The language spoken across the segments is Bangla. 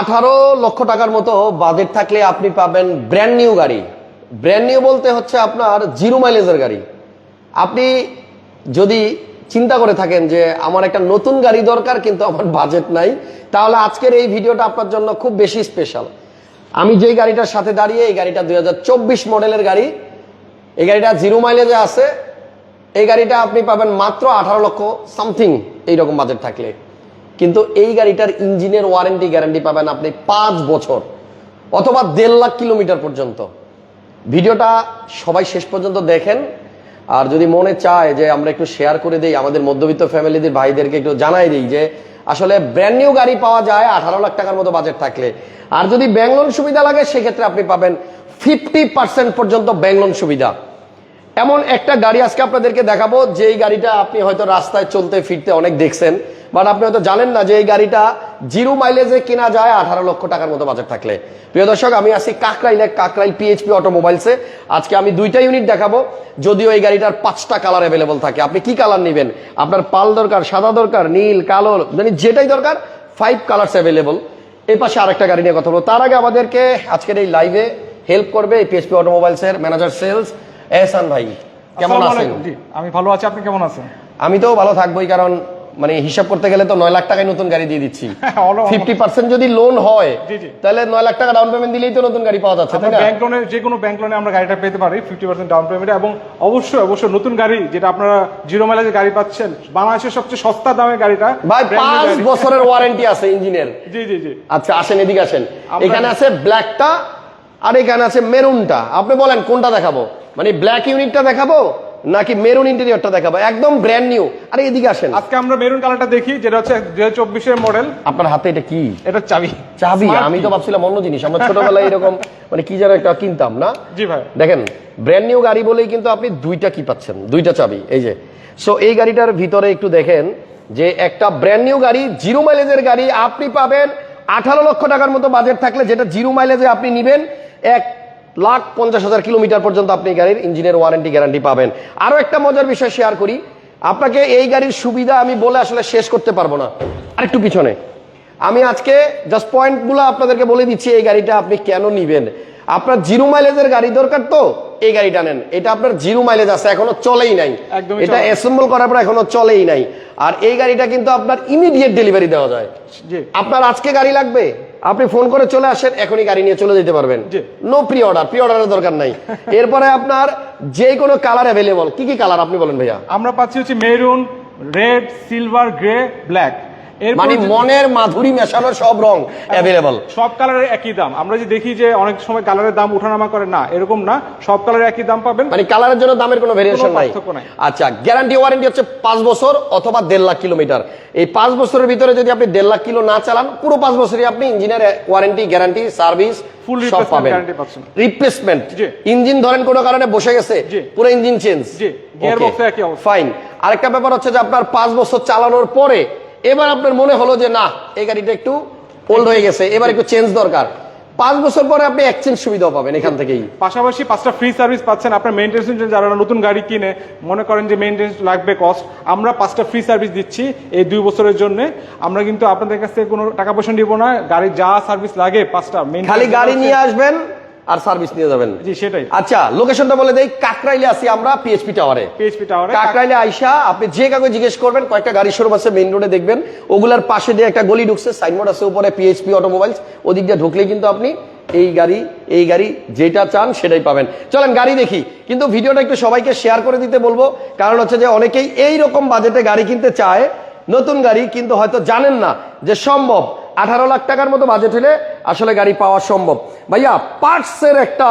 আঠারো লক্ষ টাকার মতো বাজেট থাকলে আপনি পাবেন ব্র্যান্ড নিউ গাড়ি। ব্র্যান্ড নিউ বলতে হচ্ছে আপনার জিরো মাইলেজের গাড়ি। আপনি যদি চিন্তা করে থাকেন যে আমার একটা নতুন গাড়ি দরকার কিন্তু আমার বাজেট নাই, তাহলে আজকের এই ভিডিওটা আপনার জন্য খুব বেশি স্পেশাল আমি যেই গাড়িটার সাথে দাঁড়িয়ে এই গাড়িটা দু হাজার চব্বিশ মডেলের গাড়ি, এই গাড়িটা জিরো মাইলেজে আছে, এই গাড়িটা আপনি পাবেন মাত্র আঠারো লক্ষ সামথিং এইরকম বাজেট থাকলে। কিন্তু এই গাড়িটার ইঞ্জিনের ওয়ারেন্টি গ্যারান্টি পাবেন আপনি পাঁচ বছর অথবা দেড় লাখ কিলোমিটার পর্যন্ত। ভিডিওটা সবাই শেষ পর্যন্ত দেখেন। আর যদি মনে চায় যে আমরা একটু শেয়ার করে দিই, আমাদের মধ্যবিত্ত ফ্যামিলিদের ভাইদেরকে একটু জানাই দিই যে আসলে ব্র্যান্ড নিউ গাড়ি পাওয়া যায়, আঠারো লাখ টাকার মতো বাজেট থাকলে। আর যদি ব্যাংক লোন সুবিধা লাগে, সেক্ষেত্রে আপনি পাবেন ফিফটি পার্সেন্ট পর্যন্ত ব্যাংক লোন সুবিধা। এমন একটা গাড়ি আজকে আপনাদেরকে দেখাবো, যেই গাড়িটা আপনি হয়তো রাস্তায় চলতে ফিরতে অনেক দেখছেন। বাট আপনি হয়তো জানেন না যে এই গাড়িটা জিরো মাইলেজে কেনা যায় আঠারো লক্ষ টাকার মতো বাজেট থাকলে। প্রিয় দর্শক আমি আছি কাকরাইলে কাকরাইল পিএইচপি অটোমোবাইলসে আজকে আমি দুইটা ইউনিট দেখাবো যদিও এই গাড়িটার পাঁচটা কালার অ্যাভেলেবল থাকে। আপনি কি কালার নেবেন? আপনার পাল দরকার সাদা দরকার নীল কালো মানে যেটাই দরকার ফাইভ কালার্স অ্যাভেলেবল এই পাশে আরেকটা গাড়ি নিয়ে কথা বলব। তার আগে আমাদেরকে আজকের এই লাইভে হেল্প করবে এই পিএইচপি অটোমোবাইলসের ম্যানেজার সেলস এহসান ভাই। কেমন আছেন? আমি ভালো আছি। আপনি কেমন আছেন? আমি তো ভালো থাকবোই কারণ মানে হিসাব করতে গেলে তো নয় লাখ টাকায় নতুন গাড়ি দিয়ে দিচ্ছি। ফিফটি পার্সেন্ট যদি লোন হয়। তাহলে নয় লাখ টাকা ডাউন পেমেন্ট দিলেই তো নতুন গাড়ি পাওয়া যাচ্ছে ব্যাংক লোনে যে কোনো ব্যাংক লোনে আমরা গাড়িটা পেতে পারি ফিফটি পার্সেন্ট ডাউন পেমেন্টে এবং অবশ্যই অবশ্যই নতুন গাড়ি যেটা আপনারা জিরো মাইলেজের গাড়ি পাচ্ছেন বাংলাদেশের সবচেয়ে সস্তা দামের গাড়িটা ভাই পাঁচ বছরের ওয়ারেন্টি আছে ইঞ্জিনের জি জি জি। আচ্ছা আসেন এদিকে আসেন। এখানে আছে ব্ল্যাকটা আর এখানে আছে মেরুনটা আপনি বলেন কোনটা দেখাবো? মানে ব্ল্যাক ইউনিটটা দেখাবো? নাকি মেরুন ইন্টেরিয়রটা দেখাবো একদম ব্র্যান্ড নিউ আরে এদিকে আসেন। আজকে আমরা মেরুন কালারটা দেখি যেটা হচ্ছে দুই হাজার মডেল আপনার হাতে এটা কি? এটা চাবি। চাবি? আমি তো ভাবছিলাম অন্য জিনিস আমরা ছোটবেলায় এরকম মানে কি যেন একটা কিনতাম না? জি ভাই। দেখেন ব্র্যান্ড নিউ গাড়ি বলেই কিন্তু আপনি দুইটা কি পাচ্ছেন দুইটা চাবি এই যে। সো এই গাড়িটার ভিতরে একটু দেখেন যে একটা ব্র্যান্ড নিউ গাড়ি জিরো মাইলেজের গাড়ি আপনি পাবেন আঠারো লক্ষ টাকার মতো বাজেট থাকলে যেটা জিরো মাইলেজে আপনি নিবেন এক লাখ পঞ্চাশ হাজার কিলোমিটার পর্যন্ত আপনি গাড়ির ইঞ্জিনের ওয়ারেন্টি গ্যারান্টি পাবেন। আরও একটা মজার বিষয় শেয়ার করি। আপনাকে এই গাড়ির সুবিধা আমি বলে আসলে শেষ করতে পারব না। আরেকটু পিছনে। আমি আজকে জাস্ট পয়েন্টগুলো আপনাদেরকে বলে দিচ্ছি এই গাড়িটা আপনি কেন নিবেন? আপনার জিরো মাইলেজের গাড়ি দরকার তো? এই গাড়িটা নেন। এটা আপনার জিরো মাইলেজ আছে এখনও চলেই নাই। এটা অ্যাসেম্বল করার পর এখনও চলেই নাই। আর এই গাড়িটা কিন্তু আপনার ইমিডিয়েট ডেলিভারি দেওয়া যায়। আপনার আজকে গাড়ি লাগবে আপনি ফোন করে চলে আসেন এখনই গাড়ি নিয়ে চলে যেতে পারবেন। নো প্রি অর্ডার প্রি অর্ডারের দরকার নাই। এরপরে আপনার যে কোনো কালার অ্যাভেলেবল কি কি কালার আপনি বলেন ভাইয়া? আমরা পাচ্ছি হচ্ছে maroon red silver grey black মানে মনের মাধুরী মেশানো সব রং অ্যাভেলেবল সব কালারের একই দাম। আমরা যে দেখি যে অনেক সময় কালারের দাম ওঠানামা করে না এরকম না। সব কালারের একই দাম পাবেন। মানে কালারের জন্য দামের কোনো ভেরিয়েশন নাই। আচ্ছা গ্যারান্টি ওয়ারেন্টি হচ্ছে পাঁচ বছর অথবা দেড় লাখ কিলোমিটার। এই পাঁচ বছরের ভিতরে যদি আপনি দেড় লাখ কিলো না চালান পুরো পাঁচ বছরই আপনি ইঞ্জিনের ওয়ারেন্টি গ্যারান্টি সার্ভিস ফুল সব replacement পাবেন। রিপ্লেসমেন্ট ইঞ্জিন ধরেন কোনো কারণে বসে গেছে পুরো ইঞ্জিন চেঞ্জ। ফাইন আরেকটা ব্যাপার হচ্ছে যে আপনার পাঁচ বছর চালানোর পরে এবার আপনার মনে হলো যে না এই গাড়িটা একটু ওল্ড হয়ে গেছে এবার একটু চেঞ্জ দরকার। পাঁচ বছর পরে আপনি এক্সচেঞ্জ সুবিধাও পাবেন এখান থেকেই। পাশাপাশি পাঁচটা ফ্রি সার্ভিস পাচ্ছেন। আপনার মেইনটেন্স যারা নতুন গাড়ি কিনে মনে করেন যে মেইনটেন্স লাগবে কস্ট আমরা পাঁচটা ফ্রি সার্ভিস দিচ্ছি এই দুই বছরের জন্য। আমরা কিন্তু আপনাদের কাছ থেকে কোনো টাকা পয়সা নিব না। গাড়ির যা সার্ভিস লাগে পাঁচটা খালি গাড়ি নিয়ে আসবেন আর সার্ভিস নিয়ে যাবেন। জি সেটাই। আচ্ছা লোকেশনটা বলে দেই কাকরাইলে আছি আমরা পিএইচপি টাওয়ারে পিএইচপি টাওয়ারে কাকরাইলে আইসা আপনি যে কাউকে জিজ্ঞেস করবেন কয়েকটা গাড়ি শোরুম আছে মেইন রোডে দেখবেন। ওগুলার পাশে দিয়ে একটা গলি ঢুকছে সাইনবোর্ড আছে উপরে পিএইচপি অটোমোবাইলস ওদিক দিয়ে ঢুকলেই কিন্তু আপনি এই গাড়ি এই গাড়ি যেটা চান সেটাই পাবেন। চলেন গাড়ি দেখি। কিন্তু ভিডিওটা একটু সবাইকে শেয়ার করে দিতে বলব। কারণ হচ্ছে যে অনেকেই এই রকম বাজেটে গাড়ি কিনতে চায় নতুন গাড়ি কিন্তু হয়তো জানেন না যে সম্ভব। আঠারো লাখ টাকার মতো বাজেট হলে আসলে গাড়ি পাওয়া সম্ভব। ভাইয়া পার্টসের একটা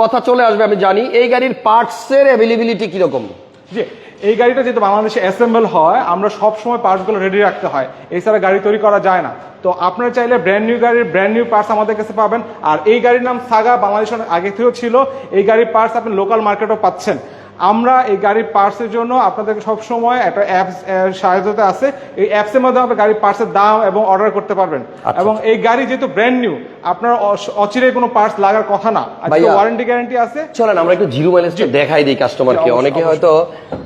কথা চলে আসবে, আমি জানি। এই গাড়ির পার্টসের অ্যাভেলেবিলিটি কীরকম? জি, এই গাড়িটা যেহেতু বাংলাদেশে অ্যাসেম্বল হয়, আমরা সব সময় পার্টসগুলো রেডি রাখতে হয়। এছাড়া গাড়ি তৈরি করা যায় না। তো আপনারা চাইলে ব্র্যান্ড নিউ গাড়ির ব্র্যান্ড নিউ পার্টস আমাদের কাছে পাবেন। আর এই গাড়ির নাম সাগা বাংলাদেশে অনেক আগে থেকেও ছিল। এই গাড়ির পার্টস আপনি লোকাল মার্কেটও পাচ্ছেন। আমরা এই গাড়ির পার্টসের জন্য আপনাদেরকে সবসময় একটা অ্যাপস সাহায্যতা আছে। এই অ্যাপসের মাধ্যমে আপনি গাড়ির পার্টসের দাম এবং অর্ডার করতে পারবেন। আচ্ছা। এবং এই গাড়ি যেহেতু ব্র্যান্ড নিউ আপনার অচিরে কোনো পার্টস লাগার কথা না। ওয়ারেন্টি গ্যারান্টি আছে। চলেন আমরা একটু জিরো মাইলেজটা দেখাই দিই কাস্টমারকে অনেকে হয়তো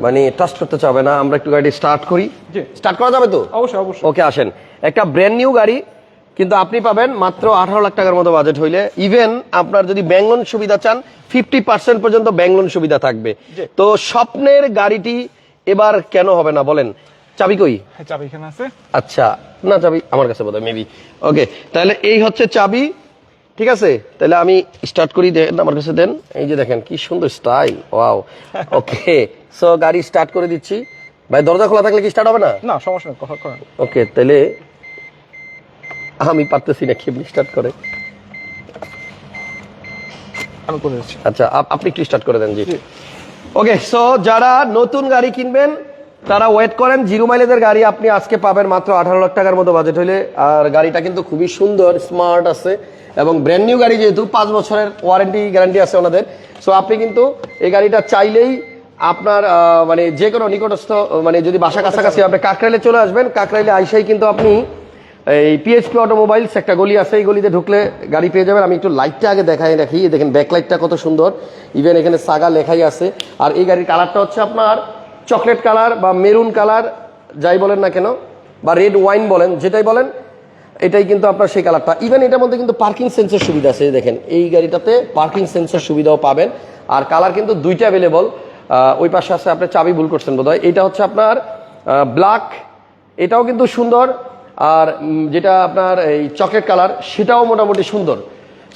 মানে ট্রাস্ট করতে চাবে না। আমরা একটু গাড়ি স্টার্ট করি। জি। স্টার্ট করা যাবে তো? অবশ্যই অবশ্যই। ওকে আসেন। একটা ব্র্যান্ড নিউ গাড়ি কিন্তু আপনি পাবেন মাত্র আঠারো লাখ টাকার মতো বাজেট হইলে। ইভেন আপনার যদি ব্যাংক লোন সুবিধা চান ফিফটি পার্সেন্ট পর্যন্ত ব্যাংক লোন সুবিধা থাকবে। তো স্বপ্নের গাড়িটি এবার কেন হবে না বলেন? চাবি কই? হ্যাঁ, চাবি এখানে আছে। আচ্ছা না চাবি আমার কাছে বোধ মেবি ওকে তাহলে এই হচ্ছে চাবি। ঠিক আছে? তাহলে আমি স্টার্ট করি দেন আমার কাছে দেন। এই যে দেখেন কি সুন্দর স্টাইল ওয়াও ওকে সো গাড়ি স্টার্ট করে দিচ্ছি। ভাই দরজা খোলা থাকলে কি স্টার্ট হবে না? না সমস্যা নেই ওকে তাহলে আমি পারতেছি না কেমনি স্টার্ট করে। আমি করে আচ্ছা আপ- আপনি একটু স্টার্ট করে দেন জি। ওকে সো যারা নতুন গাড়ি কিনবেন তারা ওয়েট করেন জিরো মাইলেজের গাড়ি আপনি আজকে পাবেন মাত্র আঠারো লাখ টাকার মতো বাজেট হলে আর গাড়িটা কিন্তু খুবই সুন্দর স্মার্ট আছে এবং ব্র্যান্ড নিউ গাড়ি যেহেতু পাঁচ বছরের ওয়ারেন্টি গ্যারান্টি আছে ওনাদের। সো আপনি কিন্তু এই গাড়িটা চাইলেই আপনার মানে যে কোনো নিকটস্থ মানে যদি বাসা কাছাকাছি আপনি কাকরাইলে চলে আসবেন কাকরাইলে আইসাই কিন্তু আপনি এই পিএইচপি অটোমোবাইলস একটা গলি আছে, এই গলিতে ঢুকলে গাড়ি পেয়ে যাবেন। আমি একটু লাইটটা আগে দেখাই রাখি। দেখেন ব্যাকলাইটটা কত সুন্দর। ইভেন এখানে সাগা লেখাই আছে। আর এই গাড়ির কালারটা হচ্ছে আপনার চকলেট কালার বা মেরুন কালার যাই বলেন না কেন, বা রেড ওয়াইন বলেন, যেটাই বলেন, এটাই কিন্তু আপনার সেই কালারটা ইভেন এটার মধ্যে কিন্তু পার্কিং সেন্সর সুবিধা আছে দেখেন। এই গাড়িটাতে পার্কিং সেন্সর সুবিধাও পাবেন। আর কালার কিন্তু দুইটা অ্যাভেলেবল ওই পাশে আছে, আপনি চাবি ভুল করছেন বোধহয়। এটা হচ্ছে আপনার ব্ল্যাক এটাও কিন্তু সুন্দর। আর যেটা আপনার এই চকলেট কালার সেটাও মোটামুটি সুন্দর।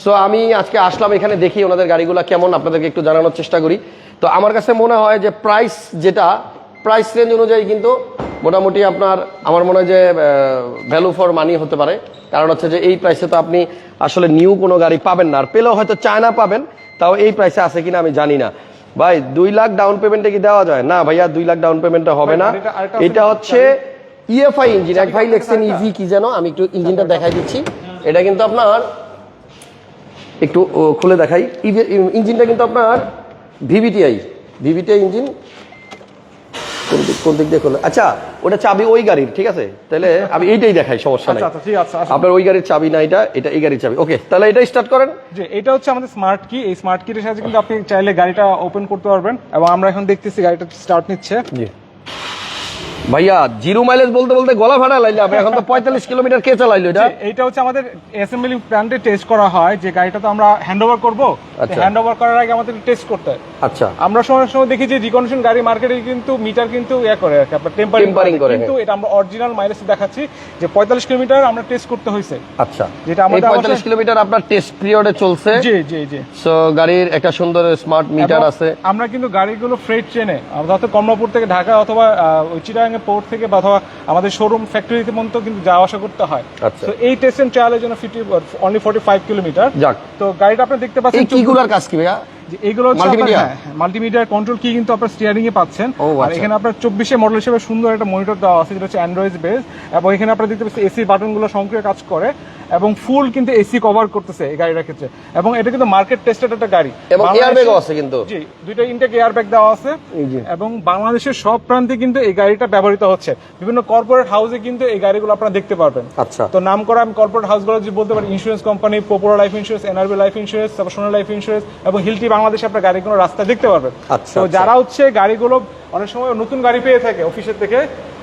সো আমি আজকে আসলাম এখানে দেখি ওনাদের গাড়িগুলো কেমন আপনাদেরকে একটু জানানোর চেষ্টা করি। তো আমার কাছে মনে হয় যে প্রাইস যেটা প্রাইস রেঞ্জ অনুযায়ী কিন্তু মোটামুটি আপনার আমার মনে হয় যে ভ্যালু ফর মানি হতে পারে। কারণ হচ্ছে যে এই প্রাইসে তো আপনি আসলে নিউ কোনো গাড়ি পাবেন না। আর পেলেও হয়তো চায়না পাবেন তাও এই প্রাইসে আছে কিনা আমি জানি না। ভাই দুই লাখ ডাউন পেমেন্টে কি দেওয়া যায়? না ভাইয়া দুই লাখ ডাউন পেমেন্টটা হবে না। এটা হচ্ছে ইএফআই ইঞ্জিন এক ভাই লেখছেন ইভি কি যেন আমি একটু ইঞ্জিনটা দেখাই দিচ্ছি। এটা কিন্তু আপনার একটু খুলে দেখাই। ইঞ্জিনটা কিন্তু আপনার ভিভিটিআই ভিভিটিআই ইঞ্জিন কোন দিক কোন দিক দিয়ে খুলে? আচ্ছা ওটা চাবি ওই গাড়ির ঠিক আছে? তাহলে আমি এইটাই দেখাই সমস্যা নাই। আচ্ছা আচ্ছা ঠিক আছে আসুন। আপনার ওই গাড়ির চাবি না এটা এটা এই গাড়ির চাবি। ওকে তাহলে এটা স্টার্ট করেন। যে এটা হচ্ছে আমাদের স্মার্ট কি এই স্মার্ট কিটের সাহায্যে কিন্তু আপনি চাইলে গাড়িটা ওপেন করতে পারবেন। এবং আমরা এখন দেখতেছি গাড়িটা স্টার্ট নিচ্ছে। জি। ভাইয়া জিরো মাইলেজ বলতে বলতে গলা ফাটা লাইলাম এখন তো পঁয়তাল্লিশ কিলোমিটার কে চালাইলো এটা? এইটা হচ্ছে আমাদের অ্যাসেম্বলি প্ল্যান্টে টেস্ট করা হয় যে গাড়িটা তো আমরা হ্যান্ড ওভার করব। আচ্ছা। হ্যান্ড ওভার করার আগে আমাদের টেস্ট করতে হয়। আচ্ছা। আমরা সময় সময় দেখি যে রিকন্ডিশন গাড়ি মার্কেটে কিন্তু মিটার কিন্তু ইয়ে করে আর কি আপনার টেম্পারিং করে, কিন্তু এটা আমরা অরিজিনাল মাইলেজ দেখাচ্ছি যে পঁয়তাল্লিশ কিলোমিটার আমরা টেস্ট করতে হয়েছে। আচ্ছা। যেটা আমাদের পঁয়তাল্লিশ কিলোমিটার আপনার টেস্ট পিরিয়ডে চলছে। জি জি জি। সো গাড়ির একটা সুন্দর স্মার্ট মিটার আছে। আমরা কিন্তু গাড়িগুলো ফ্রেট ট্রেনে অর্থাৎ কমলাপুর থেকে ঢাকা অথবা আহ, চিটাগাঙ্গের পোর্ট থেকে বা অথবা আমাদের শোরুম ফ্যাক্টরিতে পর্যন্ত কিন্তু যাওয়া আসা করতে হয়। আচ্ছা। তো এই টেস্ট এন্ড ট্রায়ালের জন্য fifty only forty five kilometre যাক। তো গাড়িটা আপনি দেখতে পাচ্ছেন কিগুলার কাজ কি ভাইয়া? এগুলো মাল্টিমিডিয়ার কন্ট্রোল কি কিন্তু আপনার স্টিয়ারিং এ পাচ্ছেন। আর আচ্ছা। এখানে আপনার চব্বিশে মডেল হিসেবে সুন্দর একটা মনিটর দেওয়া আছে যেটা হচ্ছে অ্যান্ড্রয়েড বেস এবং এখানে আপনারা দেখতে পাচ্ছেন এসি বাটনগুলো সক্রিয় কাজ করে এবং ফুল কিন্তু এসি কভার করতেছে এই গাড়িটার ক্ষেত্রে। এবং এটা কিন্তু মার্কেট টেস্টেড একটা গাড়ি। এবং এয়ারব্যাগও আছে কিন্তু। জি দুইটা ইনটেক এয়ারব্যাগ দেওয়া আছে। এবং বাংলাদেশের সব প্রান্তে কিন্তু এই গাড়িটা ব্যবহৃত হচ্ছে। বিভিন্ন কর্পোরেট হাউসে কিন্তু এই গাড়িগুলো আপনারা দেখতে পারবেন। আচ্ছা। তো নাম করা আমি কর্পোরেট হাউসগুলো যদি বলতে পারি insurance company পোপোরা life insurance NRB life insurance তারপর সোনা লাইফ ইন্স্যুরেন্স এবং হিলটি বাংলাদেশে আপনার গাড়িগুলো রাস্তায় দেখতে পারবেন আচ্ছা, তো আচ্ছা। যারা হচ্ছে গাড়িগুলো অনেক সময় নতুন গাড়ি পেয়ে থাকে অফিসের থেকে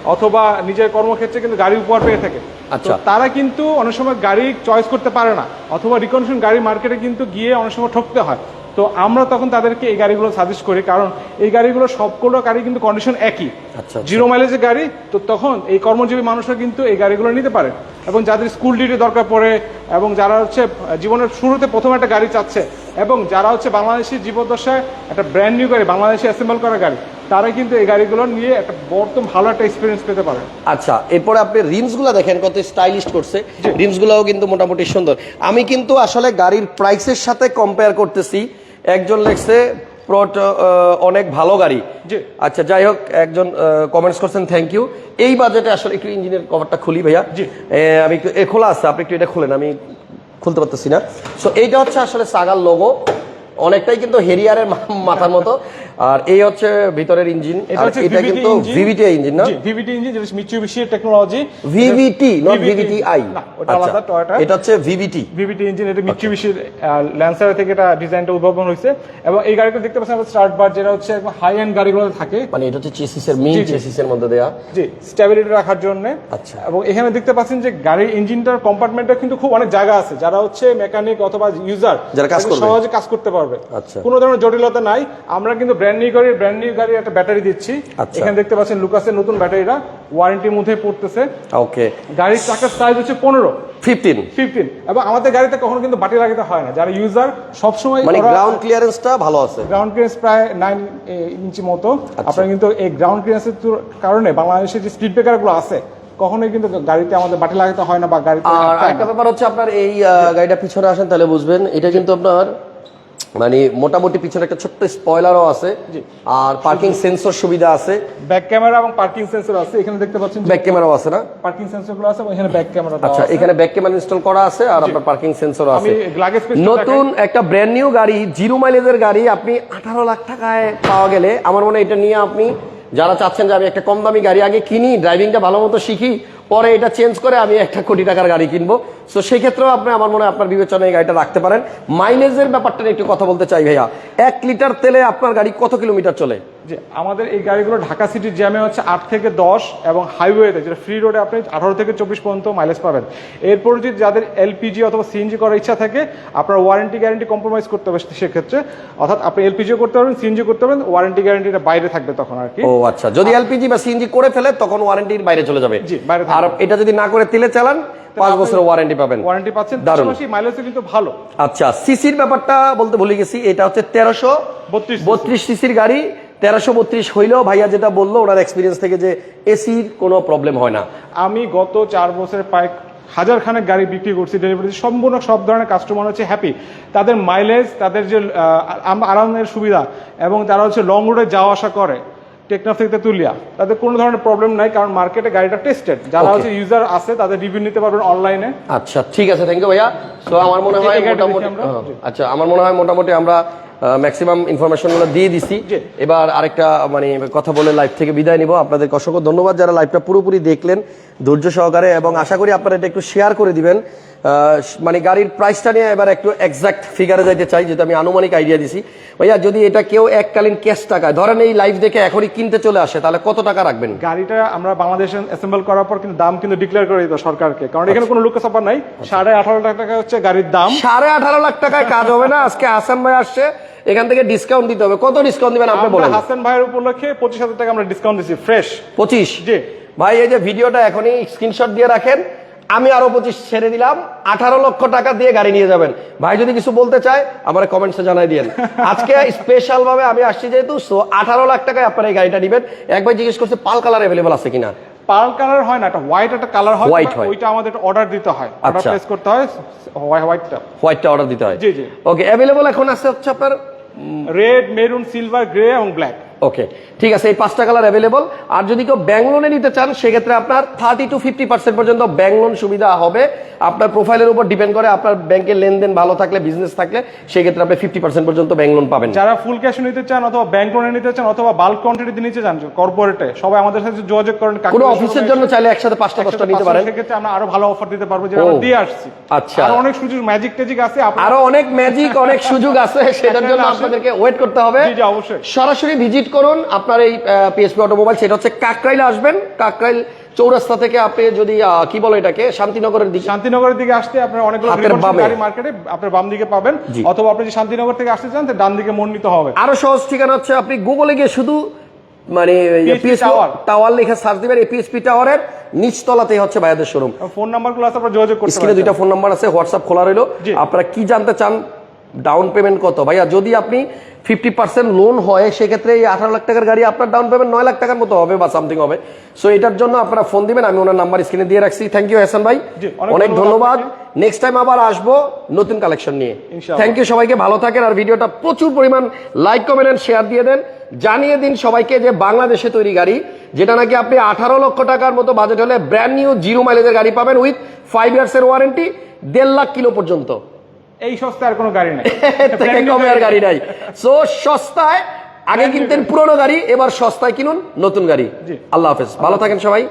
অথবা নিজের কর্মক্ষেত্রে কিন্তু গাড়ি উপহার পেয়ে থাকে আচ্ছা। তারা কিন্তু অনেক সময় গাড়ি চয়েস করতে পারে না অথবা রিকন্ডিশন গাড়ি মার্কেটে কিন্তু গিয়ে অনেক সময় ঠকতে হয় তো আমরা তখন তাদেরকে এই গাড়িগুলো সাজেস্ট করি কারণ এই গাড়িগুলো সবগুলো গাড়ি কিন্তু কন্ডিশন একই। জিরো মাইলেজের গাড়ি তো তখন এই কর্মজীবী মানুষরা কিন্তু এই গাড়িগুলো নিতে পারে এবং যাদের স্কুল ডিউটি দরকার পড়ে এবং যারা হচ্ছে জীবনের শুরুতে প্রথম একটা গাড়ি চাচ্ছে এবং যারা হচ্ছে বাংলাদেশের জীবদ্দশায় একটা ব্র্যান্ড নিউ গাড়ি বাংলাদেশে অ্যাসেম্বল করা গাড়ি তারা কিন্তু এই গাড়িগুলো নিয়ে একটা বর্তম ভালো একটা এক্সপিরিয়েন্স পেতে পারে। আচ্ছা এরপরে আপনি রিমসগুলো দেখেন কত স্টাইলিশ করছে। রিমস গুলাও কিন্তু মোটামুটি সুন্দর। আমি কিন্তু আসলে গাড়ির প্রাইসের সাথে কম্পেয়ার করতেছি। একজন লেখছে প্রট অনেক ভালো গাড়ি। আচ্ছা যাই হোক একজন কমেন্টস করছেন থ্যাংক ইউ এই বাজেটে আসলে একটু ইঞ্জিনের কভারটা খুলি ভাইয়া। জি। আমি একটু এ, খোলা আছে আপনি একটু এটা খুলেন আমি খুলতে পারতেছি না। সো এইটা হচ্ছে আসলে সাগার লোগো অনেকটাই কিন্তু হেরিয়ারের মাথার মতো। আর এই হচ্ছে ভিতরের ইঞ্জিন এটা হচ্ছে কিন্তু ভিভিটি ইঞ্জিন না? জি ভিভিটি ইঞ্জিন যেটা Mitsubishi technology VVT not VVT I. ওটা আলাদা টয়োটা এটা হচ্ছে ভিভিটি। ভিভিটি ইঞ্জিন এটা মিচুবিশির ল্যান্সার থেকে এটা ডিজাইনটা উদ্ভাবন হয়েছে। এবং এই গাড়িটা দেখতে পাচ্ছেন আমরা স্টার্ট বার যেটা হচ্ছে একদম হাই এন্ড গাড়িগুলোতে থাকে। মানে এটা হচ্ছে চেসিসের মেইন। চেসিসের মধ্যে দেয়া। জি স্টেবিলিটি রাখার জন্য। আচ্ছা। এবং এখানে দেখতে পাচ্ছেন যে গাড়ির ইঞ্জিনটার কম্পার্টমেন্টে কিন্তু খুব অনেক জায়গা আছে। যারা হচ্ছে মেকানিক অথবা ইউজার যারা কাজ করবে। সহজে কাজ করতে পারবে। আচ্ছা। কোনো ধরনের জটিলতা নাই। আমরা কিন্তু ব্র্যান্ড নিউ গাড়ির ব্র্যান্ড নিউ গাড়ির একটা ব্যাটারি দিচ্ছি। আচ্ছা। এখানে দেখতে পাচ্ছেন লুকাসের নতুন ব্যাটারিটা ওয়ারেন্টির মধ্যে পড়তেছে। ওকে গাড়ির চাকার সাইজ হচ্ছে পনেরো। ফিফটিন ফিফটিন এবং আমাদের গাড়িতে কখনো কিন্তু বাটি লাগাতে হয় না। যারা ইউজার সবসময় মানে গ্রাউন্ড ক্লিয়ারেন্সটা ভালো আছে। গ্রাউন্ড ক্লিয়ারেন্স প্রায় নাইন ইঞ্চি মতো। আচ্ছা। আপনার কিন্তু এই গ্রাউন্ড ক্লিয়ারেন্সের কারণে বাংলাদেশের যে স্পিড ব্রেকারগুলো আছে কখনোই কিন্তু গাড়িতে আমাদের বাটি লাগাতে হয় না বা গাড়িতে আর একটা ব্যাপার হচ্ছে আপনার এই গাড়িটা পিছনে আসেন তাহলে বুঝবেন। এটা কিন্তু আপনার মানে মোটামুটি পিছনে একটা ছোট্ট স্পয়লারও আছে আর পার্কিং সেন্সর সুবিধা আছে। ব্যাক ক্যামেরা এবং পার্কিং সেন্সর আছে এখানে দেখতে পাচ্ছেন ব্যাক ক্যামেরাও আছে না? পার্কিং সেন্সরগুলো আছে এখানে ব্যাক ক্যামেরা আচ্ছা এখানে ব্যাক ক্যামেরা ইনস্টল করা আছে আর আপনার পার্কিং সেন্সরও আছে। নতুন একটা ব্র্যান্ড নিউ গাড়ি জিরো মাইলেজের গাড়ি আপনি আঠারো লাখ টাকায় পাওয়া গেলে আমার মনে হয় এটা নিয়ে আপনি যারা চাচ্ছেন যে আমি একটা কম দামি গাড়ি আগে কিনি ড্রাইভিংটা ভালো মতো শিখি পরে এটা চেঞ্জ করে আমি একটা কোটি টাকার গাড়ি কিনবো। সো সেক্ষেত্রেও আপনি আমার মনে হয় আপনার বিবেচনায় গাড়িটা রাখতে পারেন। মাইলেজের ব্যাপারটা নিয়ে একটু কথা বলতে চাই ভাইয়া। এক লিটার তেলে আপনার গাড়ি কত কিলোমিটার চলে? যে আমাদের এই গাড়িগুলো ঢাকা সিটির জ্যামে হচ্ছে আট থেকে দশ এবং হাইওয়েতে যেটা ফ্রি রোডে আপনি আঠারো থেকে চব্বিশ পর্যন্ত মাইলেজ পাবেন। এরপর যদি যাদের এলপিজি অথবা সিএনজি করার ইচ্ছা থাকে আপনার ওয়ারেন্টি গ্যারেন্টি কম্প্রোমাইজ করতে হবে সেক্ষেত্রে। অর্থাৎ আপনি এলপিজিও করতে পারবেন সিএনজি করতে পারবেন ওয়ারেন্টি গ্যারেন্টিটা বাইরে থাকবে তখন আর কি। ও আচ্ছা যদি এলপিজি বা সিএনজি করে ফেলে তখন ওয়ারেন্টির বাইরে চলে যাবে। জি, বাইরে আর এটা যদি না করে তেলে চালান পাঁচ বছরের ওয়ারেন্টি পাবেন। ওয়ারেন্টি পাচ্ছেন। পাশাপাশি মাইলেজও কিন্তু ভালো। আচ্ছা সিসির ব্যাপারটা বলতে ভুলে গেছি এটা হচ্ছে তেরোশো 32 cc বত্রিশ সিসির গাড়ি তেরোশো বত্রিশ হইলেও ভাইয়া যেটা বলল ওনার এক্সপিরিয়েন্স থেকে যে এসির কোনো প্রবলেম হয় না। আমি গত চার বছরে প্রায় হাজার খানেক গাড়ি বিক্রি করছি ডেলিভারি সম্পূর্ণ সব ধরনের কাস্টমার হচ্ছে হ্যাপি তাদের মাইলেজ তাদের যে আরামের সুবিধা এবং তারা হচ্ছে লং রুটে যাওয়া আসা করে টেকনাফ থেকে তুলিয়া তাদের কোনো ধরনের প্রবলেম নাই কারণ মার্কেটে গাড়িটা টেস্টেড যারা হচ্ছে ইউজার আছে তাদের রিভিউ নিতে পারবেন অনলাইনে আচ্ছা ঠিক আছে থ্যাংক ইউ ভাইয়া। সো আমার মনে হয় মোটামুটি আচ্ছা আমার মনে হয় মোটামুটি আমরা ম্যাক্সিমাম ইনফরমেশনগুলো দিয়ে দিছি। এবার আরেকটা মানে কথা বলে লাইভ থেকে বিদায় নিব। আপনাদের অসংখ্য ধন্যবাদ যারা লাইভটা পুরোপুরি দেখলেন। ধৈর্য সহকারে এবং আশা করি আপনারা এটা একটু শেয়ার করে দিবেন। মানে গাড়ির প্রাইসটা নিয়ে এবার একটু এক্সাক্ট ফিগারে যাইতে চাই যেটা আমি আনুমানিক আইডিয়া দিছি। ভাইয়া যদি এটা কেউ এককালীন ক্যাশ টাকায় ধরেন এই লাইফ দেখে এখনই কিনতে চলে আসে তাহলে কত টাকা রাখবেন? গাড়িটা আমরা বাংলাদেশে অ্যাসেম্বল করার পর কিন্তু দাম কিন্তু ডিক্লেয়ার করে দিত সরকারকে। কারণ এখানে কোনো লোকের সাপার নাই। সাড়ে আঠারো লাখ টাকা হচ্ছে গাড়ির দাম। সাড়ে আঠারো লাখ টাকায় কাজ হবে না আজকে আসাম ভাই আসছে এখান থেকে ডিসকাউন্ট দিতে হবে। কত ডিসকাউন্ট দিবেন আপনি বলেন? হাসান ভাইয়ের উপলক্ষে পঁচিশ হাজার টাকা আমরা ডিসকাউন্ট দিচ্ছি ফ্রেশ পঁচিশ? জি। ভাই এই যে ভিডিওটা এখনই স্ক্রিনশট দিয়ে রাখেন। আমি আরও পঁচিশ ছেড়ে দিলাম। আঠারো লক্ষ টাকা দিয়ে গাড়ি নিয়ে যাবেন। ভাই যদি কিছু বলতে চায় আমার কমেন্টসে জানাই দিয়েন। আজকে স্পেশাল ভাবে আমি আসছি যেহেতু সো আঠারো লাখ টাকায় আপনার এই গাড়িটা নিবেন। একবার জিজ্ঞেস করছে পাল কালার অ্যাভেলেবল আছে কিনা? পার্ল কালার হয় না একটা হোয়াইট একটা কালার হয় White হয়। ওইটা আমাদের অর্ডার দিতে হয়। অর্ডার আচ্ছা। প্লেস করতে হয় হোয়াইটটা হোয়াইটটা অর্ডার দিতে হয়? জি, জি। ওকে অ্যাভেলেবল এখন আছে হচ্ছে আপনার রেড মেরুন সিলভার গ্রে এবং ব্ল্যাক ওকে ঠিক আছে এই পাঁচটা কালার অ্যাভেলেবল আর যদি কেউ ব্যাংক লোনে নিতে চান সেক্ষেত্রে আপনার থার্টি টু ফিফটি পার্সেন্ট পর্যন্ত ব্যাংক লোন সুবিধা হবে আপনার প্রোফাইলের উপর ডিপেন্ড করে আপনার ব্যাংকের লেনদেন ভালো থাকলে বিজনেস থাকলে সেক্ষেত্রে আপনি ফিফটি পার্সেন্ট পর্যন্ত ব্যাংক লোন পাবেন যারা ফুল ক্যাশ নিতে চান অথবা ব্যাংক লোনে নিতে চান অথবা বাল্ক কোয়ান্টিটি নিতে চান কর্পোরেটে সবাই আমাদের সাথে যোগাযোগ করেন কোনো অফিসের জন্য চাইলে একসাথে পাঁচটা দশটা নিতে পারেন সেক্ষেত্রে আমরা আরও ভালো অফার দিতে পারব যেটা আমরা দিয়ে আসছি আচ্ছা। আর অনেক সুযোগ ম্যাজিক টেজিক আছে আরও অনেক ম্যাজিক অনেক সুযোগ আছে সেটার জন্য। আপনাদেরকে ওয়েট করতে হবে জি, অবশ্যই। সরাসরি ভিজিট করুন। আপনার এই পিএসপি অটোমোবাইল সেটা হচ্ছে কাকরাইলে আসবেন। কাকরাইল চৌরাস্তা থেকে আপনি যদি কি বলে এটাকে? শান্তিনগরের দিকে। শান্তিনগরের দিকে আসতে আপনার অনেকগুলো। গাড়ি মার্কেটে আপনার বাম দিকে পাবেন। অথবা আপনি যদি শান্তিনগর থেকে আসতে চান ডান দিকে মন নিতে হবে। আরও সহজ ঠিকানা হচ্ছে আপনি গুগলে গিয়ে শুধু মানে টাওয়ার। লিখে সার্চ দিবেন পিএসপি টাওয়ারের নিচতলাতেই হচ্ছে ভাইয়াদের শোরুম ফোন নাম্বারগুলো আছে আপনারা যোগাযোগ করতে স্ক্রিনে দুইটা ফোন নাম্বার আছে হোয়াটসঅ্যাপ খোলা রইল। আপনারা কি জানতে চান ডাউন পেমেন্ট কত? ভাইয়া যদি আপনি ফিফটি পার্সেন্ট লোন হয় সেক্ষেত্রে এই আঠারো লাখ টাকার গাড়ি আপনার ডাউন পেমেন্ট নয় লাখ টাকার মতো হবে বা সামথিং হবে। সো এটার জন্য আপনারা ফোন দিবেন আমি ওনার নাম্বার স্ক্রিনে দিয়ে রাখছি। থ্যাংক ইউ হাসান ভাই। অনেক ধন্যবাদ নেক্সট টাইম আবার আসব নতুন কালেকশন নিয়ে। থ্যাংক ইউ সবাইকে ভালো থাকেন। আর ভিডিওটা প্রচুর পরিমাণ লাইক কমেন্ট এন্ড শেয়ার দিয়ে দেন। জানিয়ে দিন সবাইকে যে বাংলাদেশে তৈরি গাড়ি যেটা নাকি আপনি আঠারো লক্ষ টাকার মতো বাজেট হলে ব্র্যান্ড নিউ জিরো মাইলেজের গাড়ি পাবেন উইথ ফাইভ ইয়ার্স এর ওয়ারেন্টি দেড় লাখ কিলো পর্যন্ত। এই সস্তায় আর কোনো গাড়ি নেই। থেকে কমে আর গাড়ি নাই। সো সস্তায় আগে কিনতেন পুরনো গাড়ি এবার সস্তায় কিনুন নতুন গাড়ি। আল্লাহ হাফেজ। ভালো থাকেন সবাই।